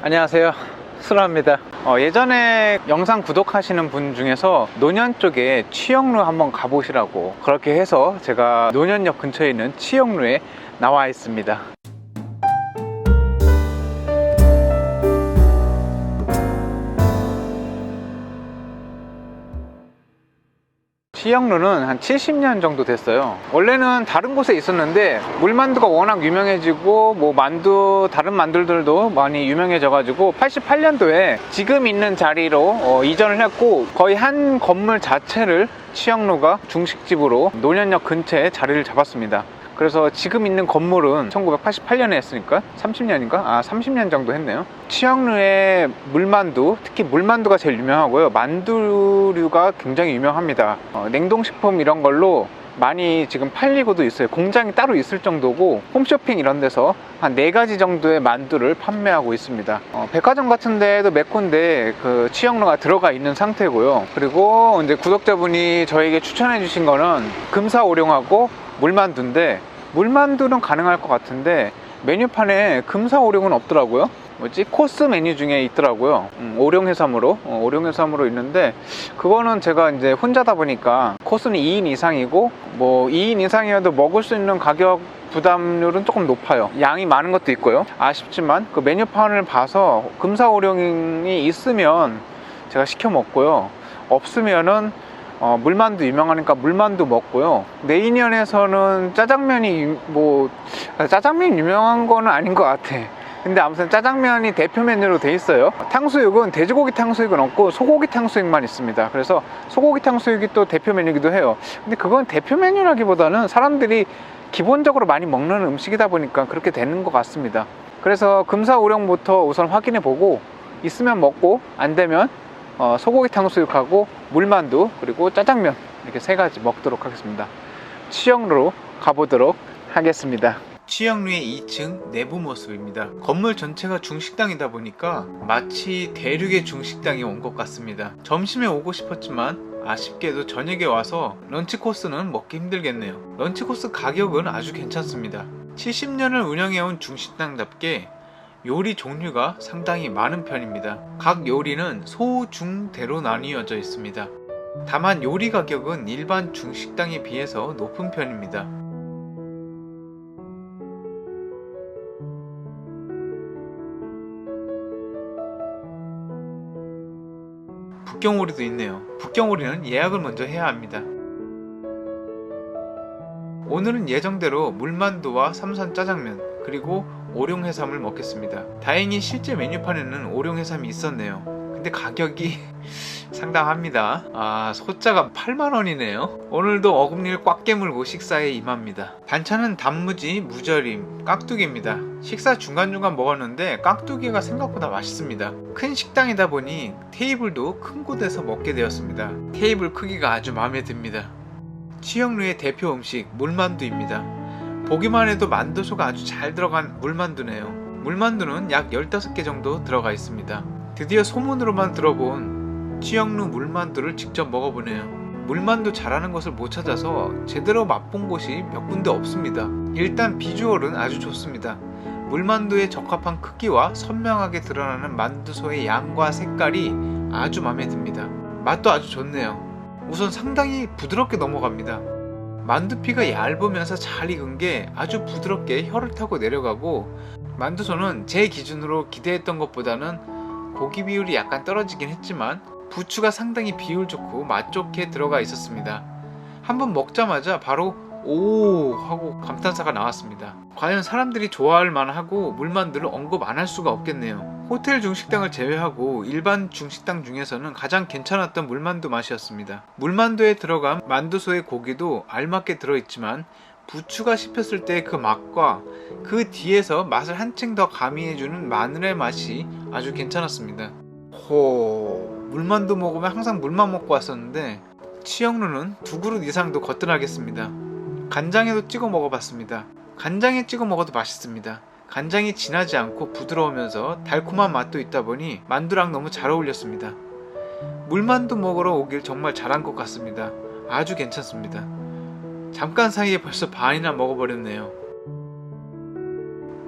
안녕하세요. 수라입니다. 어, 예전에 영상 구독하시는 분 중에서 노년 쪽에 치영루 한번 가보시라고 그렇게 해서 제가 노년역 근처에 있는 치영루에 나와 있습니다. 치영루는 한 70년 정도 됐어요. 원래는 다른 곳에 있었는데 물만두가 워낙 유명해지고 뭐 만두 다른 만두들도 많이 유명해져 가지고 88년도에 지금 있는 자리로 어, 이전을 했고 거의 한 건물 자체를 치영루가 중식집으로 노년역 근처에 자리를 잡았습니다. 그래서 지금 있는 건물은 1988년에 했으니까 30년인가? 아 30년 정도 했네요. 치영루의 물만두 특히 물만두가 제일 유명하고요. 만두류가 굉장히 유명합니다. 어, 냉동식품 이런 걸로 많이 지금 팔리고도 있어요. 공장이 따로 있을 정도고 홈쇼핑 이런 데서 한 네 가지 정도의 만두를 판매하고 있습니다. 어, 백화점 같은 데도 몇 군데 그 치영루가 들어가 있는 상태고요. 그리고 이제 구독자분이 저에게 추천해 주신 거는 금사오룡하고 물만두인데 물만두는 가능할 것 같은데 메뉴판에 금사 오룡은 없더라고요. 뭐지? 코스 메뉴 중에 있더라고요. 음, 오룡 해삼으로. 어, 오룡 해삼으로 있는데 그거는 제가 이제 혼자다 보니까 코스는 2인 이상이고 뭐 2인 이상이어도 먹을 수 있는 가격 부담률은 조금 높아요. 양이 많은 것도 있고요. 아쉽지만 그 메뉴판을 봐서 금사 오룡이 있으면 제가 시켜 먹고요. 없으면은 어, 물만두 유명하니까 물만두 먹고요. 내인연에서는 짜장면이 유- 뭐 짜장면 유명한 거는 아닌 것 같아. 근데 아무튼 짜장면이 대표 메뉴로 돼 있어요. 탕수육은 돼지고기 탕수육은 없고 소고기 탕수육만 있습니다. 그래서 소고기 탕수육이 또 대표 메뉴기도 해요. 근데 그건 대표 메뉴라기보다는 사람들이 기본적으로 많이 먹는 음식이다 보니까 그렇게 되는 것 같습니다. 그래서 금사오령부터 우선 확인해 보고 있으면 먹고 안 되면 어, 소고기 탕수육하고 물만두 그리고 짜장면 이렇게 세 가지 먹도록 하겠습니다. 치영루로 가보도록 하겠습니다. 치영루의 2층 내부 모습입니다. 건물 전체가 중식당이다 보니까 마치 대륙의 중식당에 온 것 같습니다. 점심에 오고 싶었지만 아쉽게도 저녁에 와서 런치 코스는 먹기 힘들겠네요. 런치 코스 가격은 아주 괜찮습니다. 70년을 운영해온 중식당답게 요리 종류가 상당히 많은 편입니다. 각 요리는 소, 중, 대로 나뉘어져 있습니다. 다만 요리 가격은 일반 중식당에 비해서 높은 편입니다. 북경오리도 있네요. 북경오리는 예약을 먼저 해야 합니다. 오늘은 예정대로 물만두와 삼선 짜장면 그리고 오룡해삼을 먹겠습니다. 다행히 실제 메뉴판에는 오룡해삼이 있었네요. 근데 가격이 상당합니다. 아, 소자가 8만원이네요. 오늘도 어금니를 꽉 깨물고 식사에 임합니다. 반찬은 단무지, 무절임, 깍두기입니다. 식사 중간중간 먹었는데 깍두기가 생각보다 맛있습니다. 큰 식당이다 보니 테이블도 큰 곳에서 먹게 되었습니다. 테이블 크기가 아주 마음에 듭니다. 치영루의 대표 음식 물만두입니다. 보기만 해도 만두소가 아주 잘 들어간 물만두네요. 물만두는 약 15개 정도 들어가 있습니다. 드디어 소문으로만 들어본 치영루 물만두를 직접 먹어보네요. 물만두 잘하는 것을 못 찾아서 제대로 맛본 곳이 몇 군데 없습니다. 일단 비주얼은 아주 좋습니다. 물만두에 적합한 크기와 선명하게 드러나는 만두소의 양과 색깔이 아주 마음에 듭니다. 맛도 아주 좋네요. 우선 상당히 부드럽게 넘어갑니다. 만두피가 얇으면서 잘 익은 게 아주 부드럽게 혀를 타고 내려가고 만두소는 제 기준으로 기대했던 것보다는 고기 비율이 약간 떨어지긴 했지만 부추가 상당히 비율 좋고 맛 좋게 들어가 있었습니다. 한번 먹자마자 바로 오 하고 감탄사가 나왔습니다. 과연 사람들이 좋아할 만하고 물만두를 언급 안 할 수가 없겠네요. 호텔 중식당을 제외하고 일반 중식당 중에서는 가장 괜찮았던 물만두 맛이었습니다. 물만두에 들어간 만두소의 고기도 알맞게 들어있지만 부추가 씹혔을 때 그 맛과 그 뒤에서 맛을 한층 더 가미해주는 마늘의 맛이 아주 괜찮았습니다. 호 물만두 먹으면 항상 물만 먹고 왔었는데 치영루는 두 그릇 이상도 거뜬하겠습니다. 간장에도 찍어 먹어봤습니다. 간장에 찍어 먹어도 맛있습니다. 간장이 진하지 않고 부드러우면서 달콤한 맛도 있다 보니 만두랑 너무 잘 어울렸습니다. 물만두 먹으러 오길 정말 잘한 것 같습니다. 아주 괜찮습니다. 잠깐 사이에 벌써 반이나 먹어버렸네요.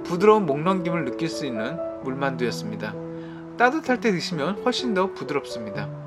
부드러운 목넘김을 느낄 수 있는 물만두였습니다. 따뜻할 때 드시면 훨씬 더 부드럽습니다.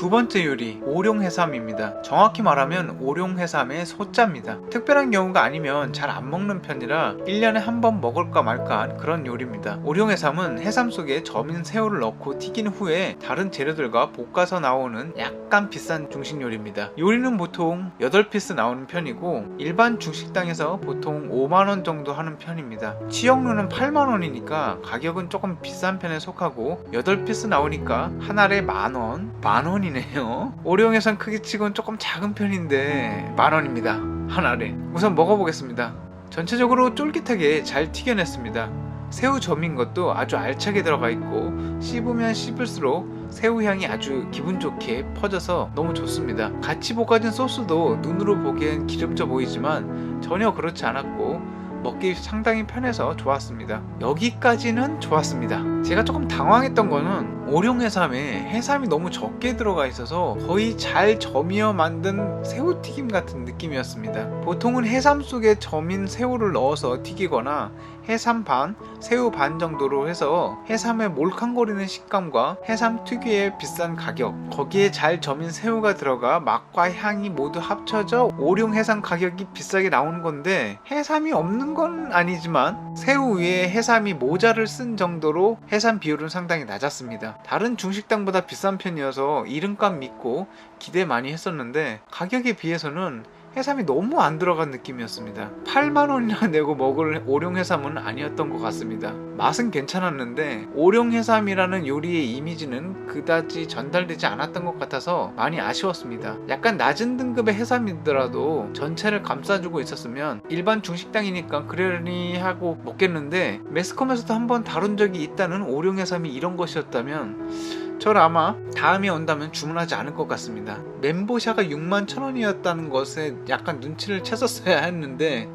두 번째 요리 오룡해삼입니다. 정확히 말하면 오룡해삼의 소자입니다. 특별한 경우가 아니면 잘 안 먹는 편이라 1년에 한 번 먹을까 말까 한 그런 요리입니다. 오룡해삼은 해삼 속에 점인 새우를 넣고 튀긴 후에 다른 재료들과 볶아서 나오는 약간 비싼 중식 요리입니다. 요리는 보통 8피스 나오는 편이고 일반 중식당에서 보통 5만원 정도 하는 편입니다. 치역류는 8만원이니까 가격은 조금 비싼 편에 속하고 8피스 나오니까 한 알에 만원? 만원이 네요. 오룡해삼 크기치곤 조금 작은 편인데 만원입니다. 한 알에. 우선 먹어보겠습니다. 전체적으로 쫄깃하게 잘 튀겨냈습니다. 새우 점인 것도 아주 알차게 들어가 있고 씹으면 씹을수록 새우 향이 아주 기분 좋게 퍼져서 너무 좋습니다. 같이 볶아진 소스도 눈으로 보기엔 기름져 보이지만 전혀 그렇지 않았고 먹기 상당히 편해서 좋았습니다. 여기까지는 좋았습니다. 제가 조금 당황했던 거는 오룡 해삼에 해삼이 너무 적게 들어가 있어서 거의 잘 점이어 만든 새우튀김 같은 느낌이었습니다. 보통은 해삼 속에 점인 새우를 넣어서 튀기거나 해삼 반, 새우 반 정도로 해서 해삼의 몰캉거리는 식감과 해삼 특유의 비싼 가격, 거기에 잘 점인 새우가 들어가 맛과 향이 모두 합쳐져 오룡 해삼 가격이 비싸게 나오는 건데 해삼이 없는 건 아니지만 새우 위에 해삼이 모자를 쓴 정도로 해삼 비율은 상당히 낮았습니다. 다른 중식당보다 비싼 편이어서 이름값 믿고 기대 많이 했었는데 가격에 비해서는 해삼이 너무 안 들어간 느낌이었습니다. 8만원이나 내고 먹을 오룡해삼은 아니었던 것 같습니다. 맛은 괜찮았는데 오룡해삼이라는 요리의 이미지는 그다지 전달되지 않았던 것 같아서 많이 아쉬웠습니다. 약간 낮은 등급의 해삼이더라도 전체를 감싸주고 있었으면 일반 중식당이니까 그러려니 하고 먹겠는데 매스컴에서도 한번 다룬 적이 있다는 오룡해삼이 이런 것이었다면 저는 아마 다음에 온다면 주문하지 않을 것 같습니다. 멘보샤가 6만 천 원이었다는 것에 약간 눈치를 챘었어야 했는데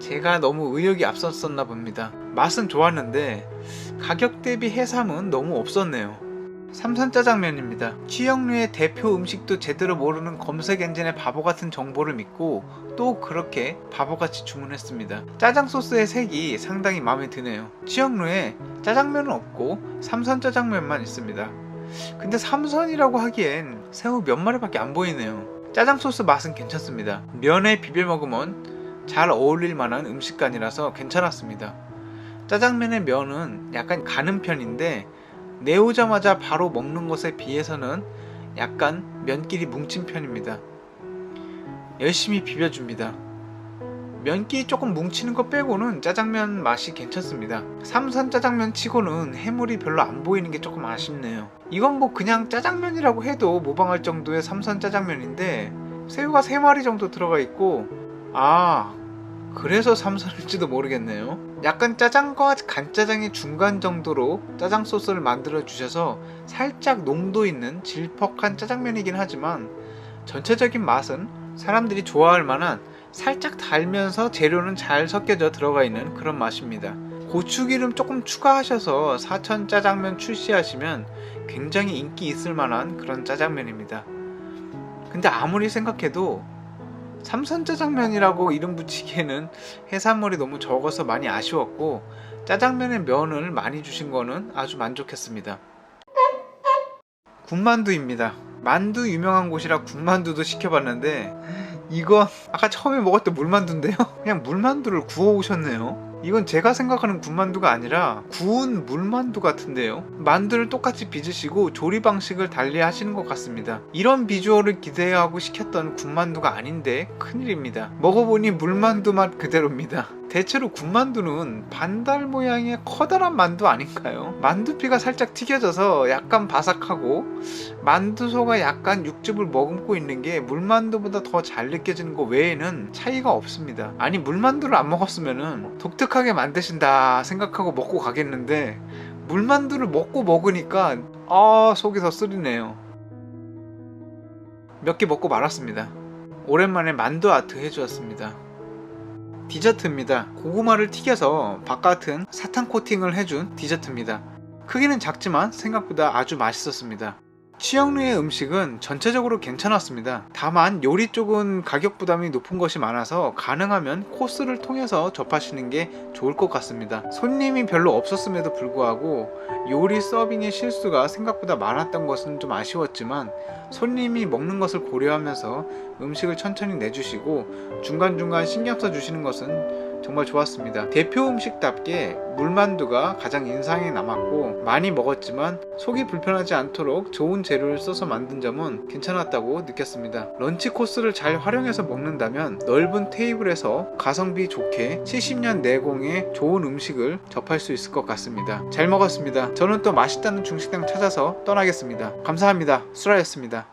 제가 너무 의욕이 앞섰었나 봅니다. 맛은 좋았는데 가격 대비 해삼은 너무 없었네요. 삼선 짜장면입니다. 취역류의 대표 음식도 제대로 모르는 검색 엔진의 바보 같은 정보를 믿고 또 그렇게 바보같이 주문했습니다. 짜장 소스의 색이 상당히 마음에 드네요. 취역류에 짜장면은 없고 삼선 짜장면만 있습니다. 근데 삼선이라고 하기엔 새우 몇 마리밖에 안 보이네요. 짜장 소스 맛은 괜찮습니다. 면에 비벼 먹으면 잘 어울릴 만한 음식간이라서 괜찮았습니다. 짜장면의 면은 약간 가는 편인데 내오자마자 바로 먹는 것에 비해서는 약간 면끼리 뭉친 편입니다. 열심히 비벼줍니다. 면끼리 조금 뭉치는 거 빼고는 짜장면 맛이 괜찮습니다. 삼선 짜장면 치고는 해물이 별로 안 보이는 게 조금 아쉽네요. 이건 뭐 그냥 짜장면이라고 해도 모방할 정도의 삼선 짜장면인데 새우가 3마리 정도 들어가 있고 아 그래서 삼선일지도 모르겠네요. 약간 짜장과 간짜장의 중간 정도로 짜장 소스를 만들어 주셔서 살짝 농도 있는 질퍽한 짜장면이긴 하지만 전체적인 맛은 사람들이 좋아할 만한 살짝 달면서 재료는 잘 섞여져 들어가 있는 그런 맛입니다. 고추기름 조금 추가하셔서 사천 짜장면 출시하시면 굉장히 인기 있을 만한 그런 짜장면입니다. 근데 아무리 생각해도 삼선 짜장면이라고 이름 붙이기에는 해산물이 너무 적어서 많이 아쉬웠고 짜장면의 면을 많이 주신 거는 아주 만족했습니다. 군만두입니다. 만두 유명한 곳이라 군만두도 시켜봤는데 이건 아까 처음에 먹었던 물만두인데요. 그냥 물만두를 구워 오셨네요. 이건 제가 생각하는 군만두가 아니라 구운 물만두 같은데요. 만두를 똑같이 빚으시고 조리 방식을 달리 하시는 것 같습니다. 이런 비주얼을 기대하고 시켰던 군만두가 아닌데 큰일입니다. 먹어보니 물만두 맛 그대로입니다. 대체로 군만두는 반달 모양의 커다란 만두 아닌가요? 만두피가 살짝 튀겨져서 약간 바삭하고 만두소가 약간 육즙을 머금고 있는 게 물만두보다 더 잘 느껴지는 것 외에는 차이가 없습니다. 아니 물만두를 안 먹었으면은 독특하게 만드신다 생각하고 먹고 가겠는데 물만두를 먹고 먹으니까 아더 쓰리네요. 몇 개 먹고 말았습니다. 오랜만에 만두 아트 해주었습니다. 디저트입니다. 고구마를 튀겨서 바깥은 사탕 코팅을 해준 디저트입니다. 크기는 작지만 생각보다 아주 맛있었습니다. 치영루의 음식은 전체적으로 괜찮았습니다. 다만 요리 쪽은 가격 부담이 높은 것이 많아서 가능하면 코스를 통해서 접하시는 게 좋을 것 같습니다. 손님이 별로 없었음에도 불구하고 요리 서빙의 실수가 생각보다 많았던 것은 좀 아쉬웠지만 손님이 먹는 것을 고려하면서 음식을 천천히 내주시고 중간중간 신경 써 주시는 것은 정말 좋았습니다. 대표 음식답게 물만두가 가장 인상에 남았고 많이 먹었지만 속이 불편하지 않도록 좋은 재료를 써서 만든 점은 괜찮았다고 느꼈습니다. 런치 코스를 잘 활용해서 먹는다면 넓은 테이블에서 가성비 좋게 70년 내공의 좋은 음식을 접할 수 있을 것 같습니다. 잘 먹었습니다. 저는 또 맛있다는 중식당 찾아서 떠나겠습니다. 감사합니다. 수라였습니다.